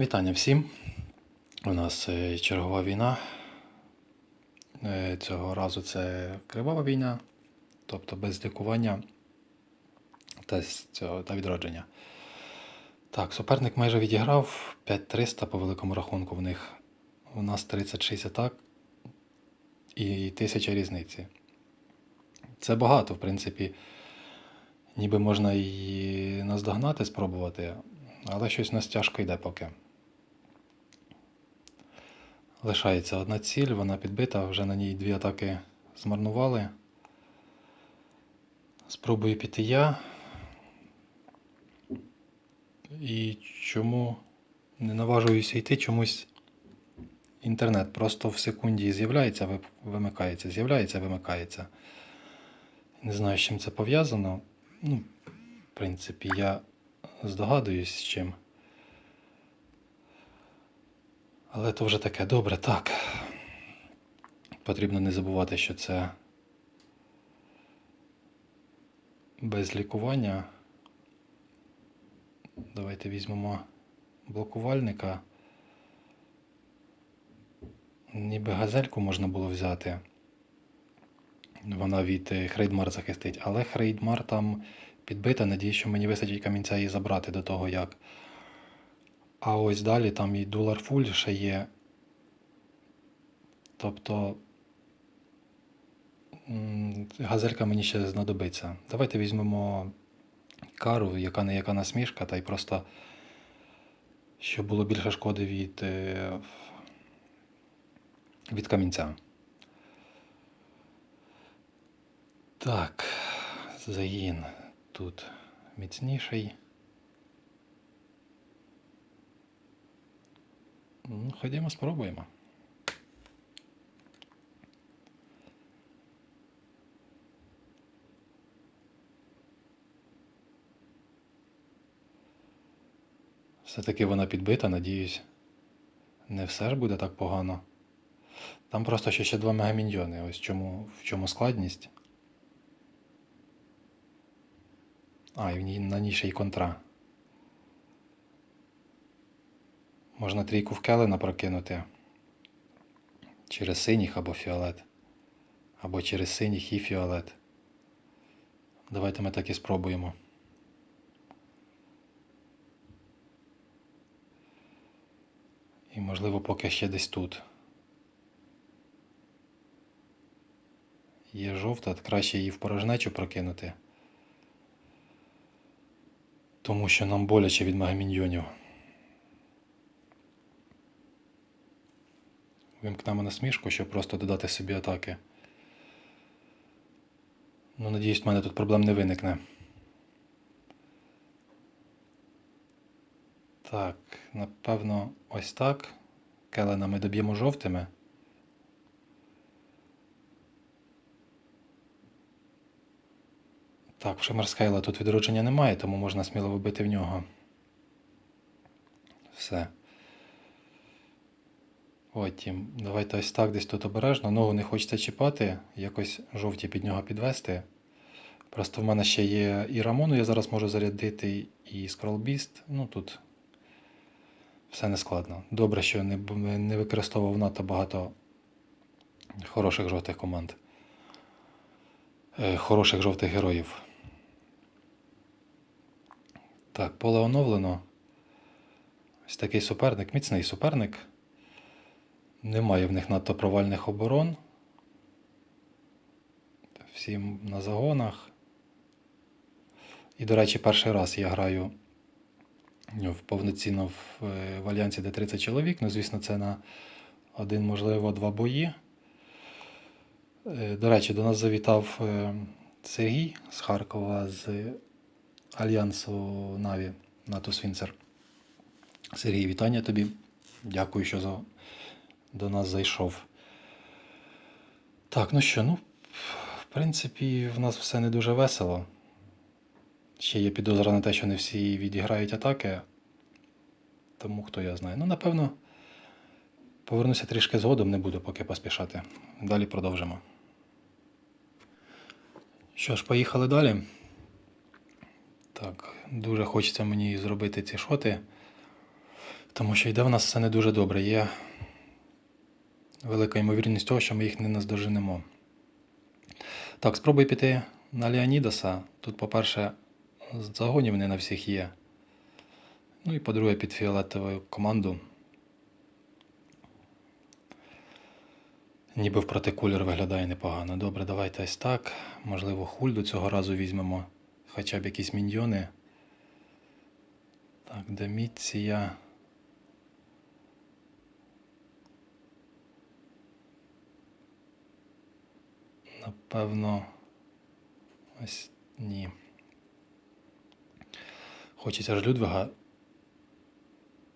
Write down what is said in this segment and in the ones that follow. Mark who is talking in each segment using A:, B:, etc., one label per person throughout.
A: Вітання всім. У нас е, чергова війна. Е, Цього разу це кривава війна, тобто без лікування та, та відродження. Так, суперник майже відіграв 5300 по великому рахунку в них. У нас 36 атак і 1000 різниці. Це багато, в принципі. Ніби можна і наздогнати, спробувати, але щось у нас тяжко йде поки. Лишається одна ціль, вона підбита, вже на ній дві атаки змарнували. Спробую піти я. І чому не наважуюся йти, чомусь інтернет просто в секунді з'являється, вимикається, з'являється, вимикається. Не знаю, з чим це пов'язано. Ну, в принципі, я здогадуюсь з чим. Але то вже таке добре, так. Потрібно не забувати, що це без лікування. Давайте візьмемо блокувальника. Ніби газельку можна було взяти. Вона від е, Хрейдмар захистить, але Хрейдмар там підбита. Надію, що мені вистачить камінця її забрати до того, як. А ось далі там і Дулар Фуль ще є. Тобто газелька мені ще знадобиться. Давайте візьмемо кару, яка не яка насмішка, та й просто щоб було більше шкоди від, е, від камінця. Так, загін тут міцніший. Ну, ходімо, спробуємо. Все-таки вона підбита, надіюсь. Не все ж буде так погано. Там просто ще, ще два мегаміньйони. Ось чому, в чому складність. А, і в ній, на ній ще й контра. Можна трійку в келена прокинути. Через синіх або фіолет. Або через синіх і фіолет. Давайте ми так і спробуємо. І можливо поки ще десь тут. Є жовта, краще її в порожнечу прокинути. Тому що нам боляче від магаміньйонів. Вимкнемо насмішку, щоб просто додати собі атаки. Ну, надіюсь, в мене тут проблем не виникне. Так, напевно, ось так. Келена ми доб'ємо жовтими. Так, в Шимерскейла тут відродження немає, тому можна сміло вибити в нього. Все. Потім, давайте ось так десь тут обережно. Ногу не хочеться чіпати, якось жовті під нього підвести. Просто в мене ще є і Рамону, я зараз можу зарядити, і Скролбіст. Ну тут все не складно. Добре, що не, не використовував надто багато хороших жовтих команд. Е, Хороших жовтих героїв. Так, поле оновлено. Ось такий суперник, міцний суперник. Немає в них надто провальних оборон. Всі на загонах. І, до речі, перший раз я граю в повноцінно в, е, в альянсі, де 30 чоловік. Ну, звісно, це на один, можливо, два бої. Е, До речі, до нас завітав е, Сергій з Харкова з Альянсу Наві НАТО Свінцер. Сергій, вітання тобі. Дякую, що за... до нас зайшов. Так, ну що, ну, в принципі, в нас все не дуже весело. Ще є підозра на те, що не всі відіграють атаки. Тому хто я знає. Ну, напевно, повернуся трішки згодом, не буду поки поспішати. Далі продовжимо. Що ж, поїхали далі. Так, дуже хочеться мені зробити ці шоти. Тому що йде в нас все не дуже добре. Є велика ймовірність того, що ми їх не наздоженемо. Так, спробуй піти на Леонідаса. Тут, по-перше, загонів не на всіх є. Ну і по-друге, під фіолетову команду. Ніби в протикулер виглядає непогано. Добре, давайте ось так. Можливо, хульду цього разу візьмемо. Хоча б якісь міньйони. Так, Деміція. Напевно. Ось ні. Хочеться ж Людвига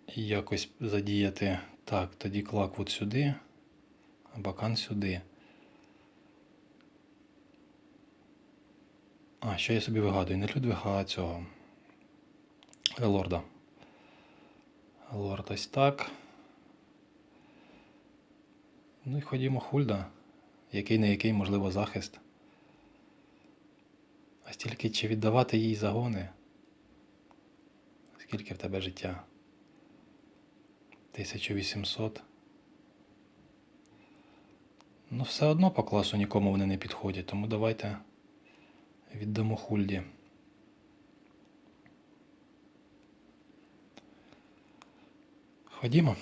A: якось задіяти. Так, тоді Клаквуд сюди, а Бакан сюди. А, що я собі вигадую? Не Людвига, а цього. Лорда. Лорд ось так. Ну і ходімо Хульда. Який не який, можливо, захист. А стільки чи віддавати їй загони? Скільки в тебе життя? 1800. Ну, все одно по класу нікому вони не підходять, тому давайте віддамо Хульді. Ходімо.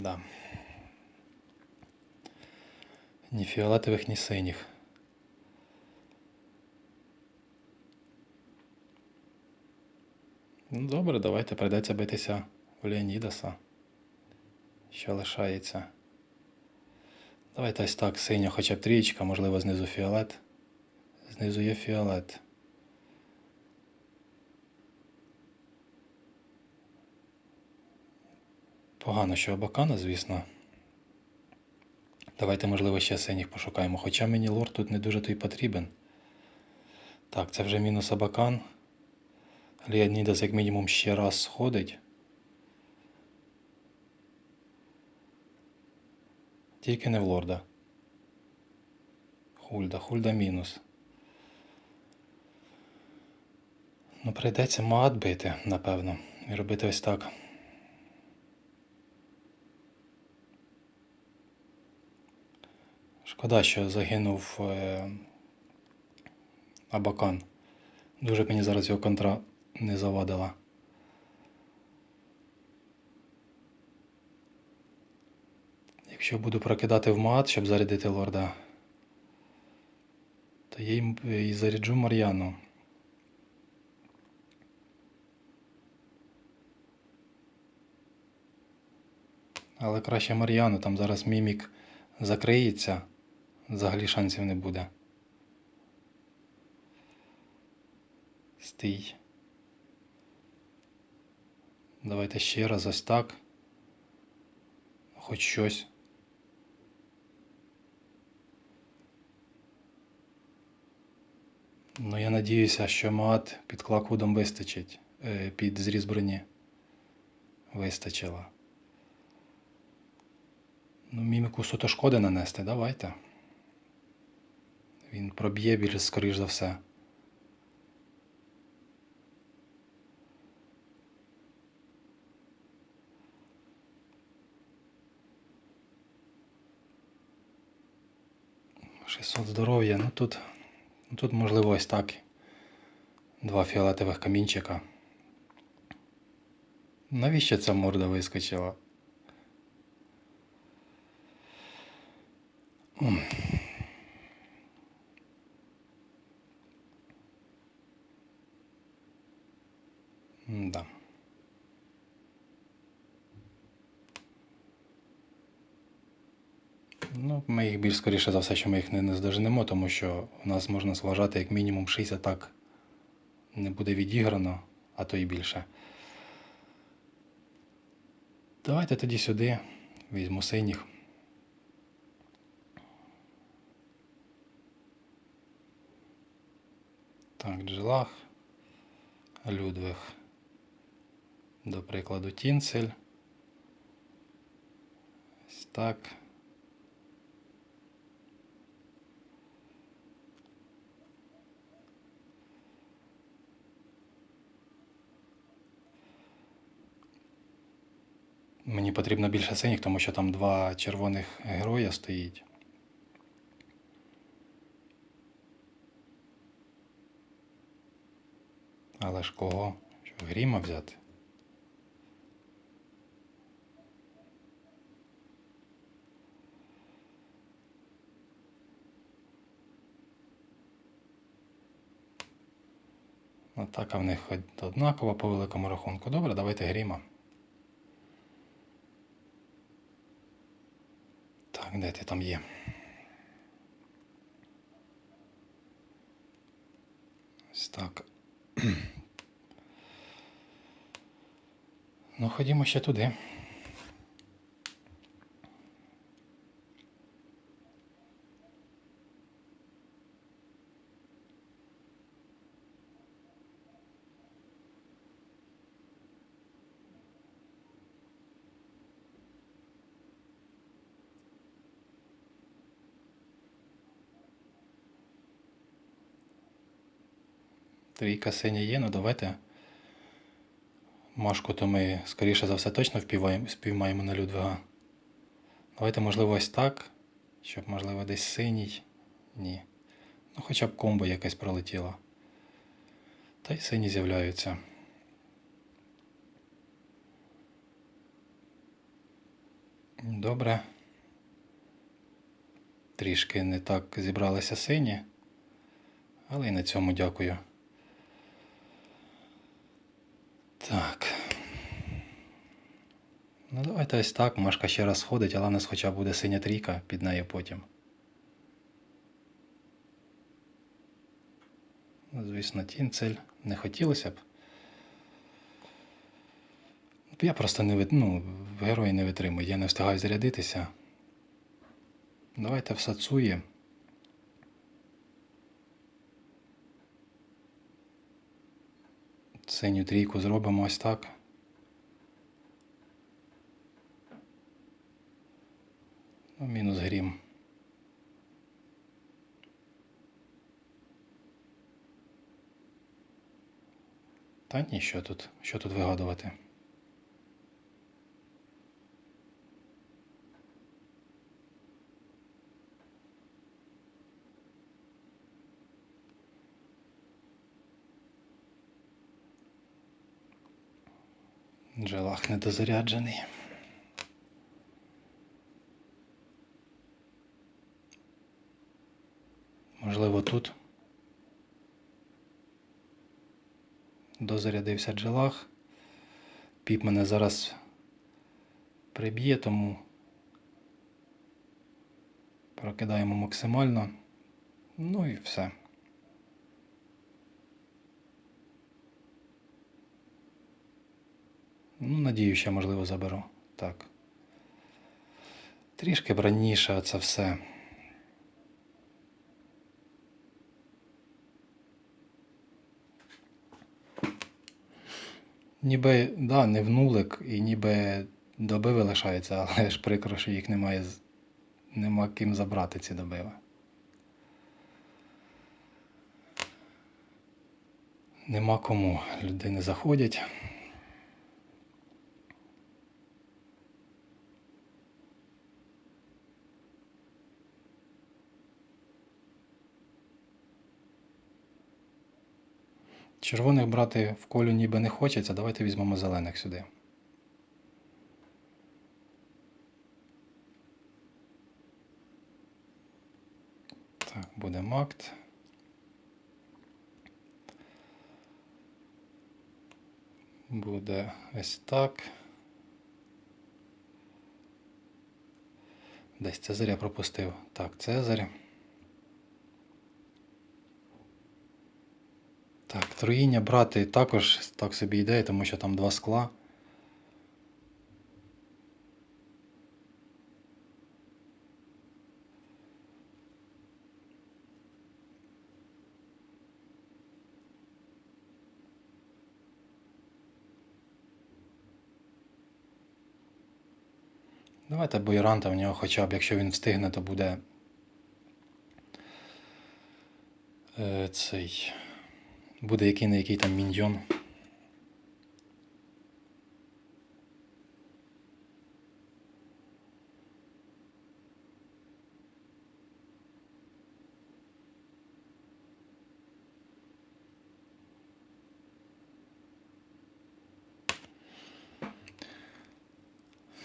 A: Да. Ні фіолетових, ні синіх. Ну, добре, давайте прийдеться битися в Леонідаса. Що лишається? Давайте ось так, синя, хоча б трієчка, можливо, знизу фіолет. Знизу є фіолет. Погано, що Абакана, звісно. Давайте, можливо, ще синіх пошукаємо. Хоча мені лорд тут не дуже той потрібен. Так, це вже мінус Абакан. Леонідас як мінімум ще раз сходить. Тільки не в лорда. Хульда, хульда мінус. Ну, прийдеться мат бити, напевно. І робити ось так. Шкода, що загинув е, Абакан. Дуже мені зараз його контра не завадила. Якщо буду прокидати в мат, щоб зарядити лорда, то я їм і заряджу Мар'яну. Але краще Мар'яну, там зараз мімік закриється, взагалі шансів не буде. Стій. Давайте ще раз ось так. Хоч щось. Ну, я надіюся, що мат під клаквудом вистачить, е, під зріз броні. Вистачило. Ну, міміку суто шкоди нанести, давайте. Він проб'є більш скоріш за все. Шістсот здоров'я. Ну тут, ну тут можливо ось так. Два фіолетових камінчика. Навіщо ця морда вискочила? М. Да. Ну, ми їх більш скоріше за все, що ми їх не наздоженемо, тому що у нас можна зважати як мінімум 6 атак не буде відіграно, а то і більше. Давайте тоді сюди візьму синіх. Так, джелах. Людвиг. До прикладу, тінцель. Ось так. Мені потрібно більше синіх, тому що там два червоних героя стоїть. Але ж кого? Що гріма взяти? Атака в них однакова по великому рахунку. Добре, давайте гріма. Так, де ти там є? Ось так. ну, ходімо ще туди. Трійка синя є, ну давайте. Машку то ми, скоріше за все, точно впіваємо, спіймаємо на Людвига. Давайте, можливо, ось так. Щоб, можливо, десь синій. Ні. Ну, хоча б комбо якесь пролетіло. Та й сині з'являються. Добре. Трішки не так зібралися сині. Але і на цьому дякую. Так. Ну, давайте ось так. Машка ще раз сходить, але в нас хоча буде синя трійка під нею потім. Ну, Звісно, тінцель. Не хотілося б. Я просто не вит... ну, герої не витримую, я не встигаю зарядитися. Давайте в Синю трійку зробимо ось так. Ну, мінус грім. Та ні, що тут? Що тут вигадувати? Джелах недозаряджений. Можливо, тут дозарядився джелах. Піп мене зараз приб'є, тому прокидаємо максимально. Ну і все. Ну, надію, ще можливо заберу. Так. Трішки б раніше це все. Ніби, да, не в нулик і ніби добиви лишаються, але ж прикро, що їх немає, нема ким забрати ці добиви. Нема кому. Людини заходять. Червоних брати в колю ніби не хочеться, давайте візьмемо зелених сюди. Так, буде макт. Буде ось так. Десь Цезаря пропустив. Так, Цезарь. Так, Троїння брати також так собі йде, тому що там два скла. Давайте Бойранта в нього хоча б, якщо він встигне, то буде е, цей. Буде який на який там міньйон.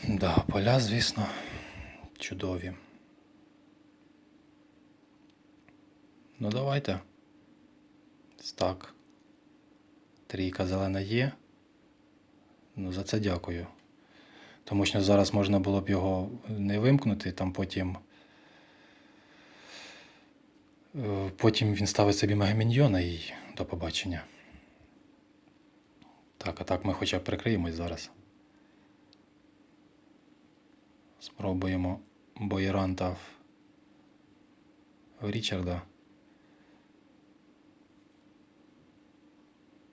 A: Да, поля, звісно, чудові. Ну, давайте. Так. Трійка зелена є. Ну, за це дякую. Тому що зараз можна було б його не вимкнути, там потім. е, Потім він ставить собі мегаміньйона і до побачення. Так, а так ми хоча б прикриємось зараз. Спробуємо в Річарда.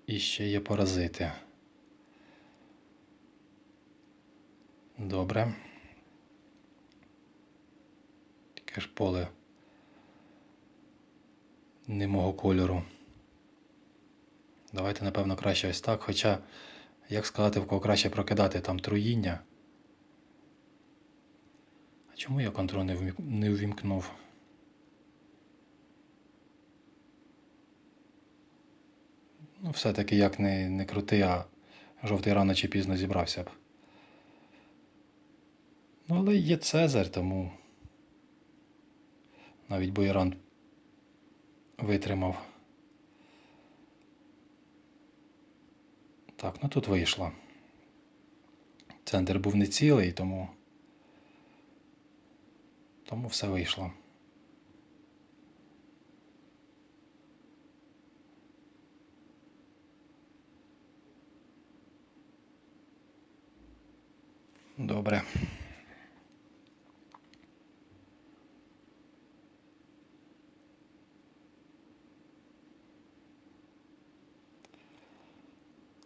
A: І ще є паразити. Добре. Таке ж поле не мого кольору. Давайте, напевно, краще ось так. Хоча, як сказати, в кого краще прокидати там труїння. А чому я контроль не, вмік... не увімкнув? Ну, все-таки як не, не крути, а жовтий рано чи пізно зібрався б. Ну, але є Цезарь, тому навіть Бойран витримав. Так, ну тут вийшло. Центр був не цілий, тому. Тому все вийшло. Добре.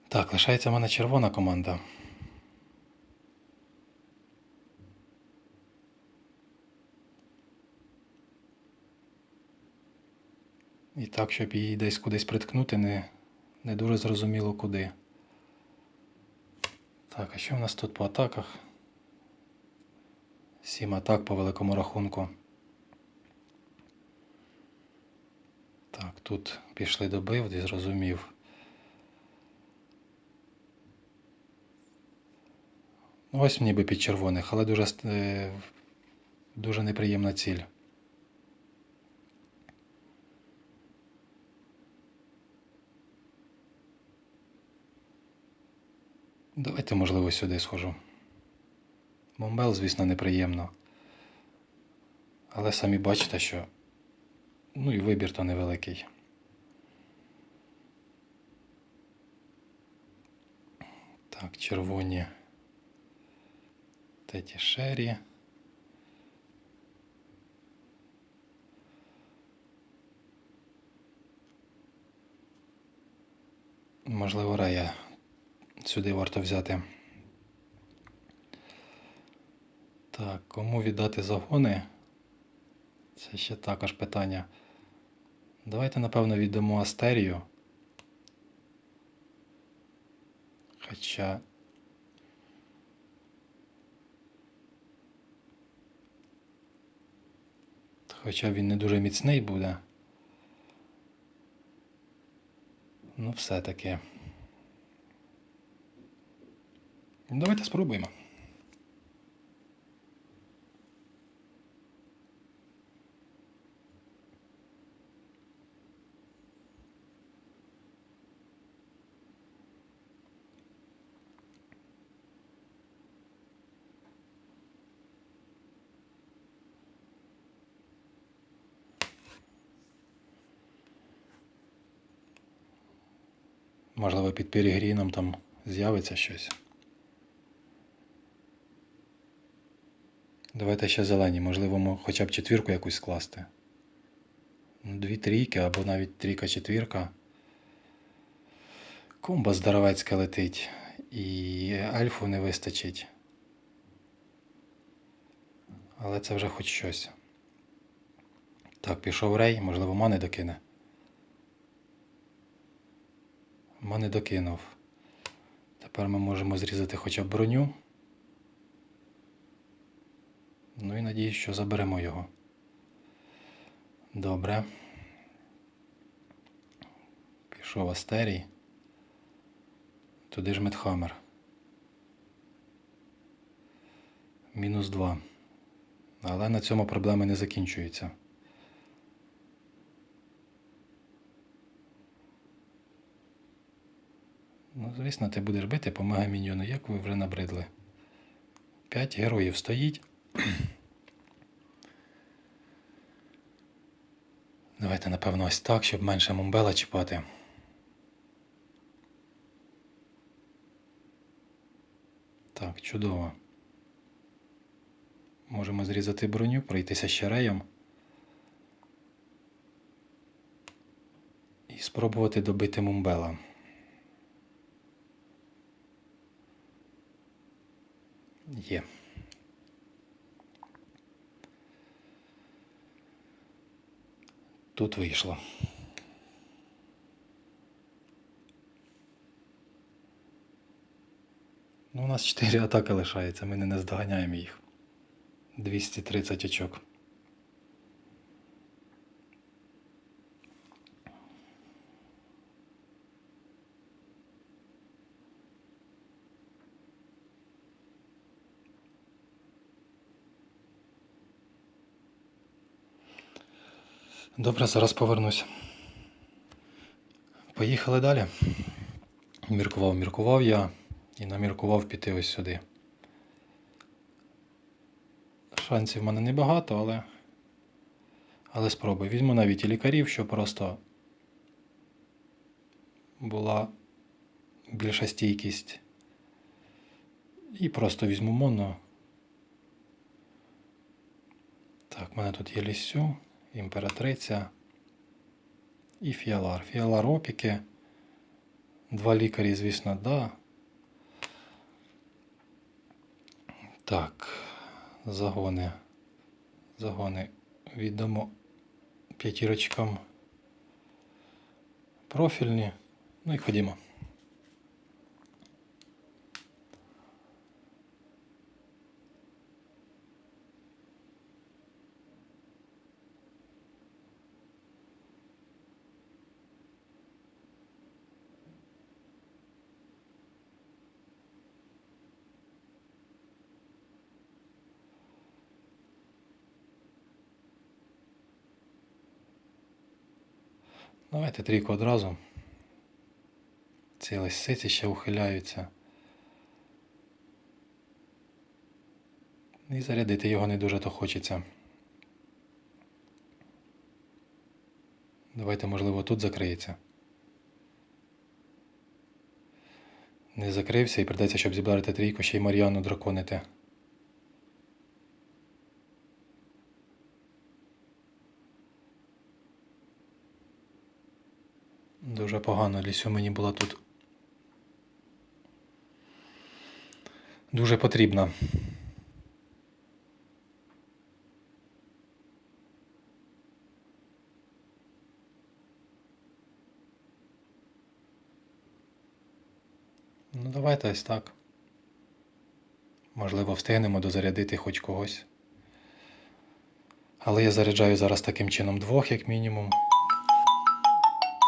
A: Так, лишається в мене червона команда. І так, щоб її десь кудись приткнути, не, не дуже зрозуміло куди. Так, а що в нас тут по атаках? Сім атак по великому рахунку. Так, тут пішли добив, і зрозумів. Ну, ось ніби під червоних, але дуже, е, дуже неприємна ціль. Давайте, можливо, сюди схожу. Бомбел, звісно, неприємно. Але самі бачите, що. Ну і вибір то невеликий. Так, червоні. Теті Шері. Можливо, Рея сюди варто взяти. Так, кому віддати загони? Це ще також питання. Давайте, напевно, віддамо Астерію. Хоча. Хоча він не дуже міцний буде. Ну, все-таки. Давайте спробуємо. Можливо, під перегріном там з'явиться щось. Давайте ще зелені, можливо, хоча б четвірку якусь скласти. Ну, Дві трійки або навіть трійка-четвірка. Комба здоровецька летить. І альфу не вистачить. Але це вже хоч щось. Так, пішов рей, можливо, мани докине. Мани докинув. Тепер ми можемо зрізати хоча б броню. Ну і надіюсь, що заберемо його. Добре. Пішов Астерій. Туди ж Медхаммер. Мінус 2. Але на цьому проблеми не закінчуються. Ну, звісно, ти будеш бити по мегаміньйону, як ви вже набридли. П'ять героїв стоїть. Давайте, напевно, ось так, щоб менше мумбела чіпати. Так, чудово. Можемо зрізати броню, пройтися ще реєм. І спробувати добити мумбела. Є. Тут вийшло. Ну, у нас 4 атаки лишається, ми не наздоганяємо їх. 230 очок. Добре, зараз повернусь. Поїхали далі. Міркував, міркував я і наміркував піти ось сюди. Шансів в мене небагато, але. Але спробую. Візьму навіть і лікарів, щоб просто була більша стійкість. І просто візьму моно. Так, в мене тут є лісю, імператриця і фіалар. Фіалар опіки. Два лікарі, звісно, да. Так, загони. Загони віддамо п'ятірочкам профільні. Ну і ходімо. Давайте трійку одразу. Ці лисиці ще ухиляються. І зарядити його не дуже то хочеться. Давайте, можливо, тут закриється. Не закрився і придеться, щоб зібрати трійку, ще й Мар'яну драконити. Дуже погано лісю мені була тут. Дуже потрібна. Ну, давайте ось так. Можливо, встигнемо дозарядити хоч когось. Але я заряджаю зараз таким чином двох, як мінімум.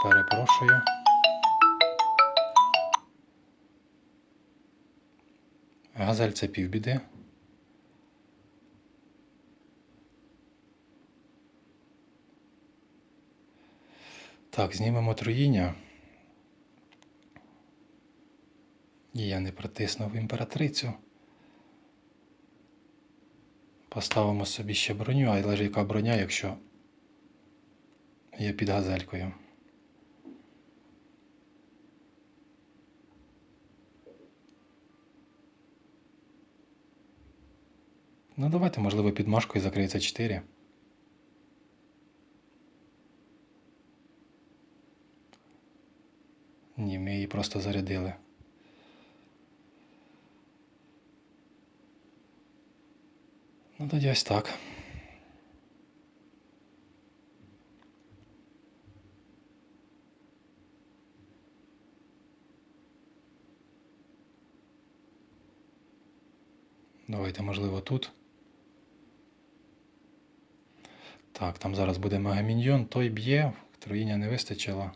A: Перепрошую. Газель це півбіди. Так, знімемо труїння. І я не притиснув імператрицю. Поставимо собі ще броню, але ж яка броня, якщо є під газелькою. Ну, давайте, можливо, під машкою закриється 4. Ні, ми її просто зарядили. Ну, тоді ось так. Давайте, можливо, тут. Так, там зараз буде мегаміньйон, той б'є, троїння не вистачило.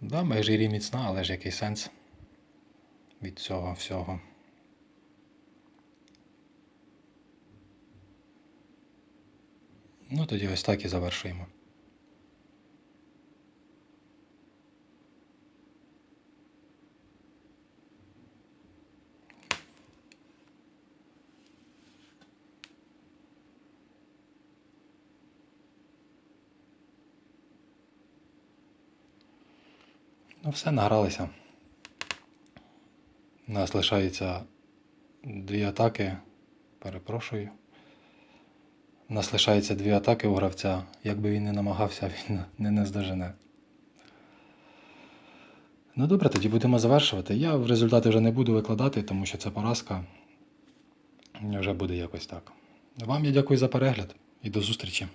A: Да, межирі міцна, але ж який сенс від цього всього. Ну, тоді ось так і завершуємо. Ну, все, награлися. У нас лишається дві атаки. Перепрошую. У нас лишається дві атаки у гравця. Якби він не намагався, він не наздожене. Ну добре, тоді будемо завершувати. Я в результаті вже не буду викладати, тому що це поразка. Вже буде якось так. Вам я дякую за перегляд і до зустрічі.